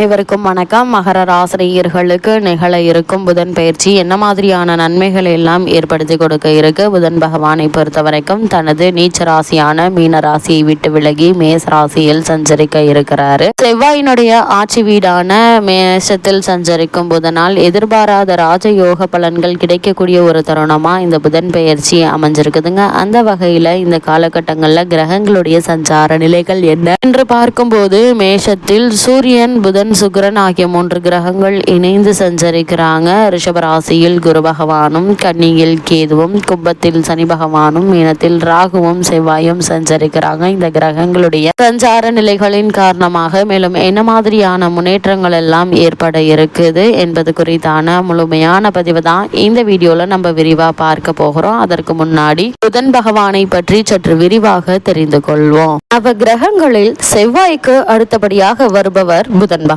அனைவருக்கும் வணக்கம். மகர ராசிரியர்களுக்கு நிகழ இருக்கும் புதன் பயிற்சி என்ன மாதிரியான நன்மைகள் எல்லாம் ஏற்படுத்தி கொடுக்க இருக்கு? புதன் பகவானை பொறுத்த வரைக்கும் தனது நீச்ச ராசியான மீன ராசியை விட்டு விலகி மேஷ ராசியில் சஞ்சரிக்க இருக்கிறாரு. செவ்வாயினுடைய ஆட்சி வீடான மேஷத்தில் சஞ்சரிக்கும் புதனால் எதிர்பாராத ராஜயோக பலன்கள் கிடைக்கக்கூடிய ஒரு தருணமா இந்த புதன் பயிற்சி அமைஞ்சிருக்குதுங்க. அந்த வகையில இந்த காலகட்டங்கள்ல கிரகங்களுடைய சஞ்சார நிலைகள் என்ன? என்று பார்க்கும்போது மேஷத்தில் சூரியன் புதன் சுக்கிரன் ஆகிய மூன்று கிரகங்கள் இணைந்து சஞ்சரிக்கிறாங்க. ரிஷபராசியில் குரு பகவானும் கன்னியில் கேதுவும் கும்பத்தில் சனி பகவானும் மீனத்தில் ராகுவும் செவ்வாயும் சஞ்சரிக்கிறாங்க. இந்த கிரகங்களுடைய சஞ்சார நிலைகளின் காரணமாக மேலும் என்ன மாதிரியான முன்னேற்றங்கள் எல்லாம் ஏற்பட இருக்குது என்பது குறித்தான முழுமையான பதிவு தான் இந்த வீடியோல நம்ம விரிவா பார்க்க போகிறோம். அதற்கு முன்னாடி புதன் பகவானை பற்றி சற்று விரிவாக தெரிந்து கொள்வோம். அவ கிரகங்களில் செவ்வாய்க்கு அடுத்தபடியாக வருபவர் புதன் பகவான்.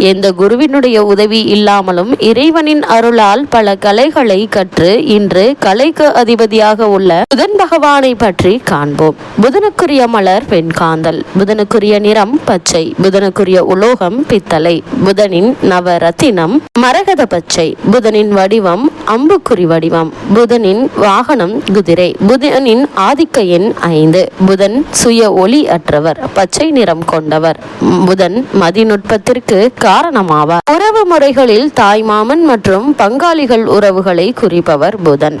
எந்த குருவினுடைய உதவி இல்லாமலும் இறைவனின் அருளால் பல கலைகளை கற்று இன்று கலைக்கு அதிபதியாக உள்ள புதன் பகவானை பற்றி காண்போம். புதனுக்குரிய மலர் வெண்காந்தல் புதனுக்குரிய நிறம் பச்சை. புதனுக்குரிய உலோகம் பித்தளை. புதனின் நவரத்தினம் மரகத பச்சை. புதனின் வடிவம் அம்புக்குறி வடிவம். புதனின் வாகனம் குதிரை. புதனின் ஆதிக்க எண் ஐந்து. புதன் சுய ஒளி அற்றவர். பச்சை நிறம் கொண்டவர். புதன் மதிநுட்பத்திற்கு காரணமாவார். உறவு முறைகளில் தாய்மாமன் மற்றும் பங்காளிகள் உறவுகளை குறிப்பவர் புதன்.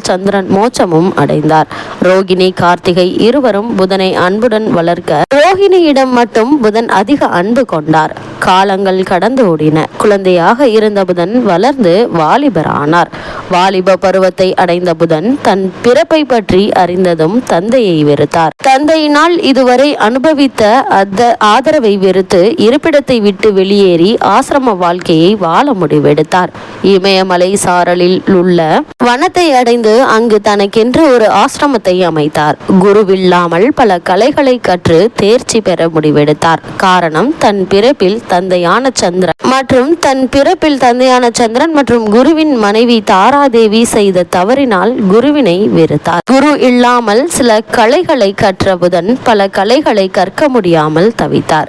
சந்திரன் மோட்சமும் அடைந்தார். ரோகிணி கார்த்திகை இருவரும் புதனை அன்புடன் வளர்க்க ரோகிணியிடம் மட்டும் புதன் அதிக அன்பு கொண்டார். காலங்கள் கடந்து ஓடின. குழந்தையாக இருந்த புதன் வளர்ந்து வாலிபர் ஆனார் வாலிப பருவத்தை அடைந்த புதன் தன் பிறப்பை பற்றி அறிந்ததும் தந்தையை வெறுத்தார். தந்தையினால் இதுவரை அனுபவித்த அந்த ஆதரவை வெறுத்து இருப்பிடத்தை விட்டு வெளியேறி ஆசிரம வாழ்க்கையை வாழ முடிவெடுத்தார். இமயமலை சாரலில் உள்ள வனத்தை அடைந்த அங்கு தனக்கென்று ஒரு ஆசிரமத்தை அமைத்தார். குருவில்லாமல் பல கலைகளை கற்று தேர்ச்சி பெற முடிவெடுத்தார். காரணம் தன் பிறப்பில் தந்தையான சந்திரன் மற்றும் தன் பிறப்பில் தந்தையான சந்திரன் மற்றும் குருவின் மனைவி தாராதேவி செய்த தவறினால் குருவினை வெறுத்தார். குரு இல்லாமல் சில கலைகளை கற்ற புதன் பல கலைகளை கற்க முடியாமல் தவித்தார்.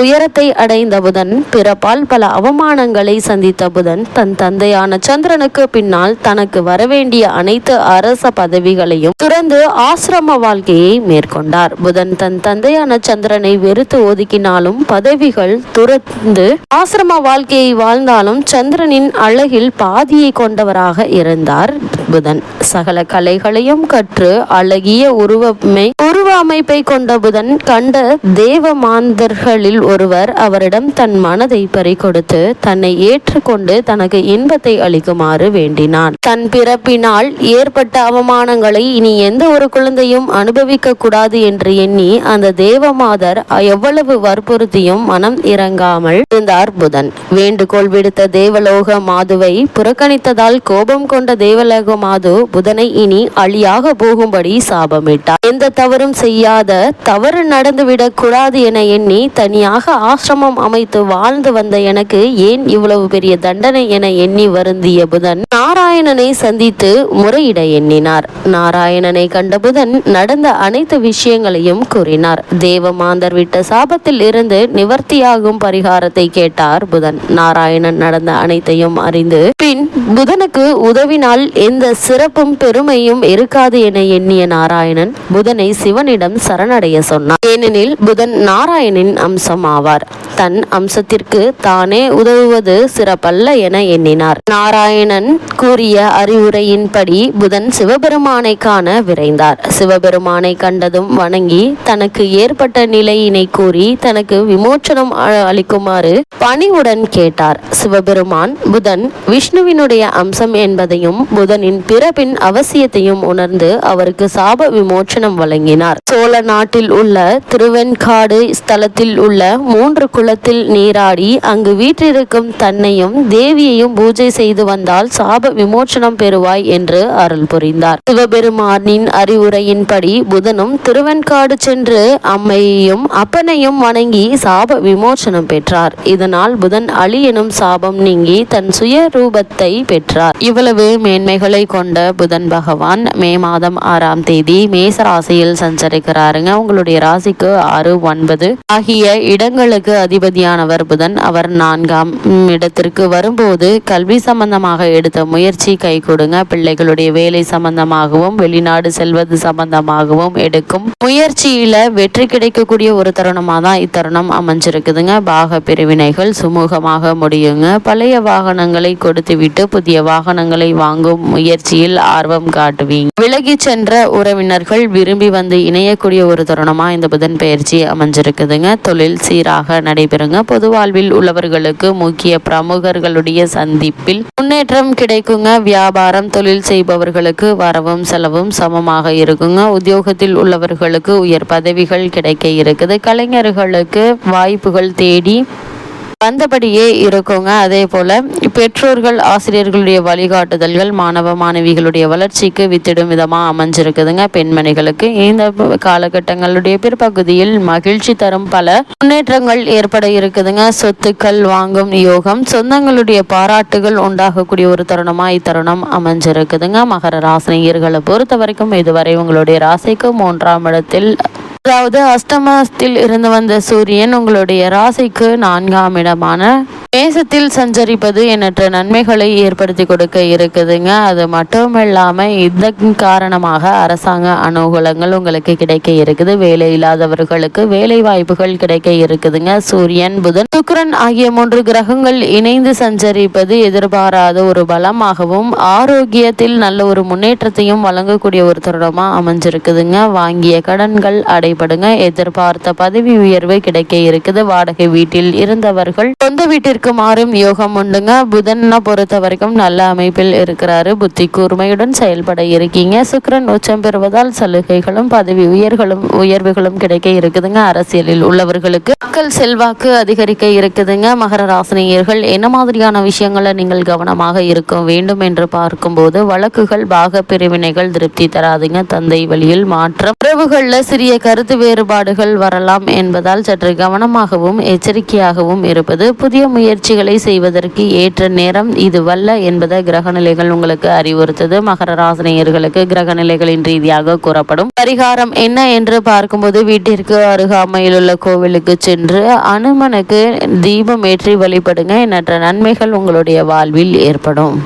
உயரத்தை அடைந்த புதன் பிறப்பால் பல அவமானங்களை சந்தித்த புதன் தன் தந்தையான சந்திரனுக்கு பின்னால் தனக்கு வரவேண்டிய அனைத்து அரச பதவிகளையும் துறந்து ஆசிரம வாழ்க்கையை மேற்கொண்டார். புதன் தன் தந்தையான சந்திரனை வெறுத்து ஒதுக்கினாலும் பதவிகள் துறந்து ஆசிரம வாழ்க்கையை வாழ்ந்தாலும் சந்திரனின் அழகில் பாதியை கொண்டவராக இருந்தார் புதன். சகல கலைகளையும் கற்று அழகிய உருவமை உருவ அமைப்பை கொண்ட புதன் கண்ட தேவ மாந்தர்களில் ஒருவர் அவரிடம் தன் மனதை பறிகொடுத்து தன்னை ஏற்றுக்கொண்டு தனக்கு இன்பத்தை அளிக்குமாறு வேண்டினான். தன் பிறப்பினால் ஏற்பட்ட அவமானங்களை இனி எந்த ஒரு குழந்தையும் அனுபவிக்க கூடாது என்று எண்ணி அந்த தேவமாதர் எவ்வளவு வற்புறுத்தியும் மனம் இறங்காமல் இருந்தார் புதன். வேண்டுகோள் விடுத்த தேவலோக மாதுவை புறக்கணித்ததால் கோபம் கொண்ட தேவலோக மாது புதனை இனி அழியாக போகும்படி சாபமிட்டார். எந்த தவறும் செய்யாத தவறு நடந்துவிடக் கூடாது என எண்ணி தனியாக ஆசிரமம் அமைத்து வாழ்ந்து வந்த எனக்கு ஏன் இவ்வளவு பெரிய தண்டனை என எண்ணி வருந்திய புதன்? நாராயணனை சந்தித்து முறையிட எண்ணினார். நாராயணனை கண்ட புதன் நடந்த அனைத்து விஷயங்களையும் கூறினார். தேவமாந்தர் விட்ட சாபத்தில் இருந்து நிவர்த்தியாகும் பரிகாரத்தை கேட்டார் புதன். நாராயணன் நடந்த அனைத்தையும் அறிந்து பின் புதனுக்கு உதவினால் எந்த சிறப்பும் பெருமையும் இருக்காது என எண்ணிய நாராயணன் புதனை சிவனிடம் சரணடைய சொன்னார் ஏனெனில் புதன் நாராயணின் அம்சமாவார். தன் அம்சத்திற்கு தானே உதவுவது சிறப்பல்ல என எண்ணினார். நாராயணன் கூறிய அறிவுரையின்படி புதன் சிவபெருமானை காண விரைந்தார். சிவபெருமானை கண்டதும் வணங்கி தனக்கு ஏற்பட்ட நிலையினை கூறி தனக்கு விமோச்சனம் அளிக்குமாறு பணிவுடன் கேட்டார். சிவபெருமான் புதன் விஷ்ணுவினுடைய அம்சம் என்பதையும் புதனின் பிறப்பின் அவசியத்தையும் உணர்ந்து அவருக்கு சாப விமோச்சனம் வழங்கினார். சோழ நாட்டில் உள்ள திருவெண்காடு ஸ்தலத்தில் உள்ள மூன்று குளத்தில் நீராடி அங்கு வீற்றிருக்கும் தன்னையும் தேவியையும் பூஜை செய்து வந்தால் சாப விமோச்சனம் பெறுவாய் என்று அருள் புரிந்தார். சிவபெருமானின் அறிவுரையின்படி புதனும் திருவெண்காடு சென்று அம்மையையும் அப்பனையும் வணங்கி சாப விமோச்சனம் பெற்றார். இதனால் புதன் அழி எனும் சாபம் நீங்கி தன் சுய ரூபத்தை பெற்றார். இவ்வளவு மேன்மைகளை கொண்ட புதன் பகவான் மே மாதம் ஆறாம் தேதி மேச ராசியில் சஞ்சரிக்கிறாருங்க. உங்களுடைய ராசிக்கு ஆறு ஒன்பது. ஆகிய இடங்களுக்கு அதிபதியானவர் புதன். அவர் நான்காம் இடத்திற்கு வரும்போது கல்வி சம்பந்தமாக எடுத்த முயற்சி கை கொடுங்க. பிள்ளைகளுடைய வேலை சம்பந்தமாகவும் வெளிநாடு செல்வது சம்பந்தமாகவும் எடுக்கும். முயற்சியில வெற்றி கிடைக்கக்கூடிய ஒரு தருணமாக தான் இத்தருணம் அமைஞ்சிருக்குதுங்க. பாக பிரிவினைகள் சுமூகமாக முடியுங்க. பழைய வாகனங்களை கொடுத்துவிட்டு புதிய வாகனங்களை வாங்கும் முயற்சியில் ஆர்வம் காட்டுவீங்க. விலகி சென்ற உறவினர்கள் விரும்பி வந்து இணையக்கூடிய ஒரு தருணமா இந்த புதன் பயிற்சி அமைஞ்சிருக்குதுங்க. தொழில் சீராக நடைபெறுங்க. பொது வாழ்வில் உள்ளவர்களுக்கு முக்கிய பிரமுகர்களுடைய சந்திப்பில் முன்னேற்றம் கிடைக்குங்க. வியாபாரம் தொழில் செய்பவர்களுக்கு வரவும் செலவும் சமமாக இருக்குங்க. உத்தியோகத்தில் உள்ளவர்களுக்கு உயர் பதவிகள் கிடைக்க இருக்குது. கலைஞர்களுக்கு வாய்ப்புகள் தேடி வந்தபடியே இருக்குங்க. அதே போல் பெற்றோர்கள் ஆசிரியர்களுடைய வழிகாட்டுதல்கள் மாணவ மாணவிகளுடைய வளர்ச்சிக்கு வித்திடும் விதமாக அமைஞ்சிருக்குதுங்க பெண்மணிகளுக்கு. இந்த காலகட்டங்களுடைய பிற்பகுதியில் மகிழ்ச்சி தரும் பல முன்னேற்றங்கள் ஏற்பட இருக்குதுங்க. சொத்துக்கள் வாங்கும் யோகம் சொந்தங்களுடைய பாராட்டுகள் உண்டாகக்கூடிய ஒரு தருணமாக இத்தருணம் அமைஞ்சிருக்குதுங்க. மகர ராசினியர்களை பொறுத்த வரைக்கும் இதுவரை உங்களுடைய ராசிக்கு மூன்றாம் இடத்தில் அதாவது அஷ்டமத்தில் இருந்து வந்த சூரியன் உங்களுடைய ராசிக்கு நான்காம் இடமான மேசத்தில் சஞ்சரிப்பது எண்ணற்ற நன்மைகளை ஏற்படுத்தி கொடுக்க இருக்குதுங்க. அது மட்டும் இல்லாமல் இதன் காரணமாக அரசாங்க அனுகூலங்கள் உங்களுக்கு கிடைக்க இருக்குது. வேலை இல்லாதவர்களுக்கு வேலை வாய்ப்புகள் கிடைக்க இருக்குதுங்க. சூரியன் புதன் சுக்கரன் ஆகிய மூன்று கிரகங்கள் இணைந்து சஞ்சரிப்பது எதிர்பாராத ஒரு பலமாகவும் ஆரோக்கியத்தில் நல்ல ஒரு முன்னேற்றத்தையும் வழங்கக்கூடிய ஒரு தருணமாக அமைஞ்சிருக்குதுங்க. வாங்கிய கடன்கள் அடைபடுங்க. எதிர்பார்த்த பதவி உயர்வு கிடைக்க இருக்குது. வாடகை வீட்டில் இருந்தவர்கள் சொந்த வீட்டிற்கு வீட்டிற்கு மாறும் யோகம் உண்டுங்க. புதனை பொறுத்த வரைக்கும் நல்ல அமைப்பில் இருக்கிறாரு. புத்தி கூர்மையுடன் செயல்பட இருக்கீங்க. சுக்கரன் உச்சம் பெறுவதால் சலுகைகளும் பதவி உயர்களும் உயர்வுகளும் கிடைக்க இருக்குதுங்க. அரசியலில் உள்ளவர்களுக்கு மக்கள் செல்வாக்கு அதிகரிக்க இருக்குதுங்க. மகர ராசினியர்கள் என்ன மாதிரியான விஷயங்களை நீங்கள் கவனமாக இருக்க வேண்டும் என்று பார்க்கும்போது வழக்குகள் பாக பிரிவினைகள் திருப்தி தராதுங்க. தந்தை வழியில் மாற்றம். உறவுகளில் சிறிய கருத்து வேறுபாடுகள் வரலாம் என்பதால் சற்று கவனமாகவும் எச்சரிக்கையாகவும் இருப்பது புதிய முயற்சி முயற்சிகளை செய்வதற்கு ஏற்ற நேரம் இதுவல்ல என்பதை கிரகநிலைகள் உங்களுக்கு அறிவுறுத்தது. மகர ராசினியர்களுக்கு கிரகநிலைகளின் ரீதியாக கூறப்படும். பரிகாரம் என்ன என்று பார்க்கும்போது வீட்டிற்கு அருகாமையில் உள்ள கோவிலுக்கு சென்று அனுமனுக்கு தீபம் ஏற்றி வழிபடுங்க. எண்ணற்ற நன்மைகள் உங்களுடைய வாழ்வில் ஏற்படும்.